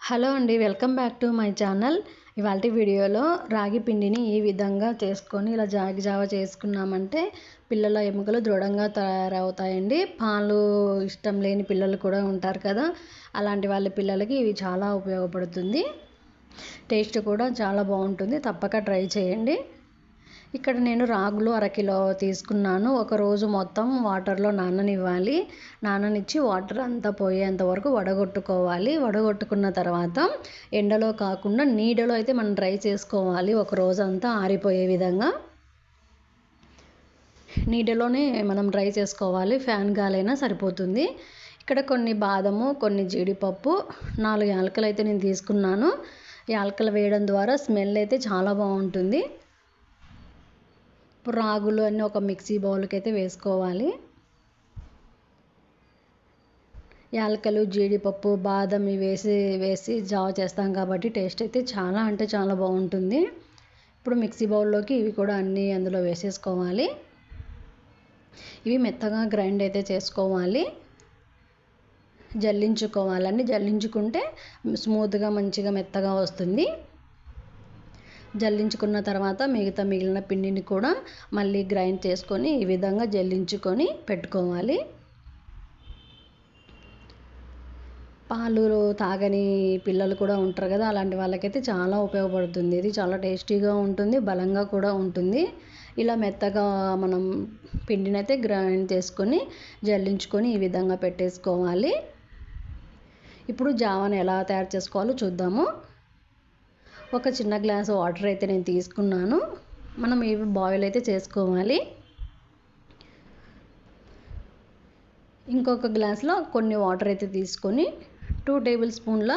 Hello అండి welcome back to my channel. ఇవాళ వీడియోలో రాగి పిండిని ఈ విధంగా చేసుకొని ఇలా జాగి జావ చేసుకున్నామంటే పిల్లల ఎముకలు దృఢంగా తయారవుతాయండి. పాలు ఇష్టం లేని పిల్లలు కూడా ఉంటారు కదా అలాంటి వాళ్ళ పిల్లలకి ఇవి చాలా ఉపయోగపడుతుంది. టేస్ట్ కూడా చాలా బాగుంటుంది. తప్పక ట్రై చేయండి. ఇక్కడ నేను రాగులు అరకిలో తీసుకున్నాను. ఒక రోజు మొత్తం వాటర్లో నాననివ్వాలి. నాననిచ్చి వాటర్ అంతా పోయేంత వరకు వడగొట్టుకోవాలి. వడగొట్టుకున్న తర్వాత ఎండలో కాకుండా నీడలో అయితే మనం డ్రై చేసుకోవాలి. ఒక రోజు అంతా ఆరిపోయే విధంగా. నీడలోనే మనం డ్రై చేసుకోవాలి. ఫ్యాన్ గాలైనా సరిపోతుంది. ఇక్కడ కొన్ని బాదము కొన్ని జీడిపప్పు నాలుగు యాలకలు అయితే నేను తీసుకున్నాను. యాలకలు వేయడం ద్వారా స్మెల్ అయితే చాలా బాగుంటుంది. ఇప్పుడు రాగులు అన్నీ ఒక మిక్సీ బౌల్కి అయితే వేసుకోవాలి. యాలకలు జీడిపప్పు బాదం ఇవి వేసి వేసి జావ చేస్తాం కాబట్టి టేస్ట్ అయితే చాలా అంటే చాలా బాగుంటుంది. ఇప్పుడు మిక్సీ బౌల్లోకి ఇవి కూడా అన్నీ అందులో వేసేసుకోవాలి. ఇవి మెత్తగా గ్రైండ్ అయితే చేసుకోవాలి. జల్లించుకోవాలండి జల్లించుకుంటే స్మూత్గా మంచిగా మెత్తగా వస్తుంది. జల్లించుకున్న తర్వాత మిగతా మిగిలిన పిండిని కూడా మళ్ళీ గ్రైండ్ చేసుకొని ఈ విధంగా జల్లించుకొని పెట్టుకోవాలి. పాలు తాగని పిల్లలు కూడా ఉంటారు కదా అలాంటి వాళ్ళకైతే చాలా ఉపయోగపడుతుంది. ఇది చాలా టేస్టీగా ఉంటుంది బలంగా కూడా ఉంటుంది. ఇలా మెత్తగా మనం పిండిని అయితే గ్రైండ్ చేసుకొని జల్లించుకొని ఈ విధంగా పెట్టేసుకోవాలి. ఇప్పుడు జావాను ఎలా తయారు చేసుకోవాలో చూద్దాము. ఒక చిన్న గ్లాస్ వాటర్ అయితే నేను తీసుకున్నాను. మనం ఇవి బాయిల్ అయితే చేసుకోవాలి. ఇంకొక గ్లాస్లో కొన్ని వాటర్ అయితే తీసుకొని టూ టేబుల్ స్పూన్ల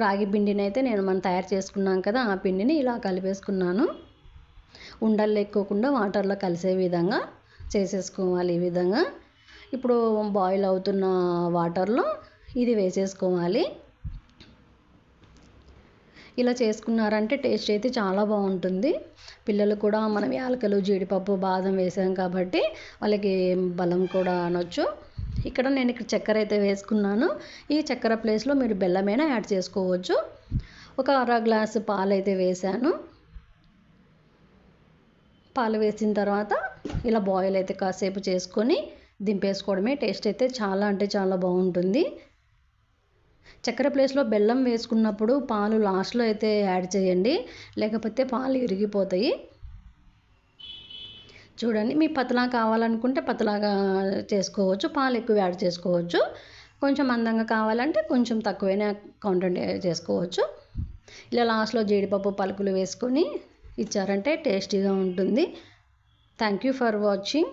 రాగి పిండిని అయితే నేను మనం తయారు చేసుకున్నాం కదా ఆ పిండిని ఇలా కలిపేసుకున్నాను. ఉండలు ఎక్కువకుండా వాటర్లో కలిసే విధంగా చేసేసుకోవాలి ఈ విధంగా. ఇప్పుడు బాయిల్ అవుతున్న వాటర్లో ఇది వేసేసుకోవాలి. ఇలా చేసుకున్నారంటే టేస్ట్ అయితే చాలా బాగుంటుంది. పిల్లలు కూడా మనం యాలకలు జీడిపప్పు బాదం వేసాం కాబట్టి వాళ్ళకి బలం కూడా అనొచ్చు. ఇక్కడ నేను ఇక్కడ చక్కెర అయితే వేసుకున్నాను. ఈ చక్కెర ప్లేస్లో మీరు బెల్లమైనా యాడ్ చేసుకోవచ్చు. ఒక అర గ్లాసు పాలు అయితే వేసాను. పాలు వేసిన తర్వాత ఇలా బాయిల్ అయితే కాసేపు చేసుకొని దింపేసుకోవడమే. టేస్ట్ అయితే చాలా అంటే చాలా బాగుంటుంది. చక్కెర ప్లేస్లో బెల్లం వేసుకున్నప్పుడు పాలు లాస్ట్లో అయితే యాడ్ చేయండి. లేకపోతే పాలు ఇరిగిపోతాయి. చూడండి మీ పతలా కావాలనుకుంటే పతలాగా చేసుకోవచ్చు. పాలు ఎక్కువ యాడ్ చేసుకోవచ్చు. కొంచెం అందంగా కావాలంటే కొంచెం తక్కువైనా కౌంటెంట్ చేసుకోవచ్చు. ఇలా లాస్ట్లో జీడిపప్పు పలుకులు వేసుకొని ఇచ్చారంటే టేస్టీగా ఉంటుంది. Thank you for watching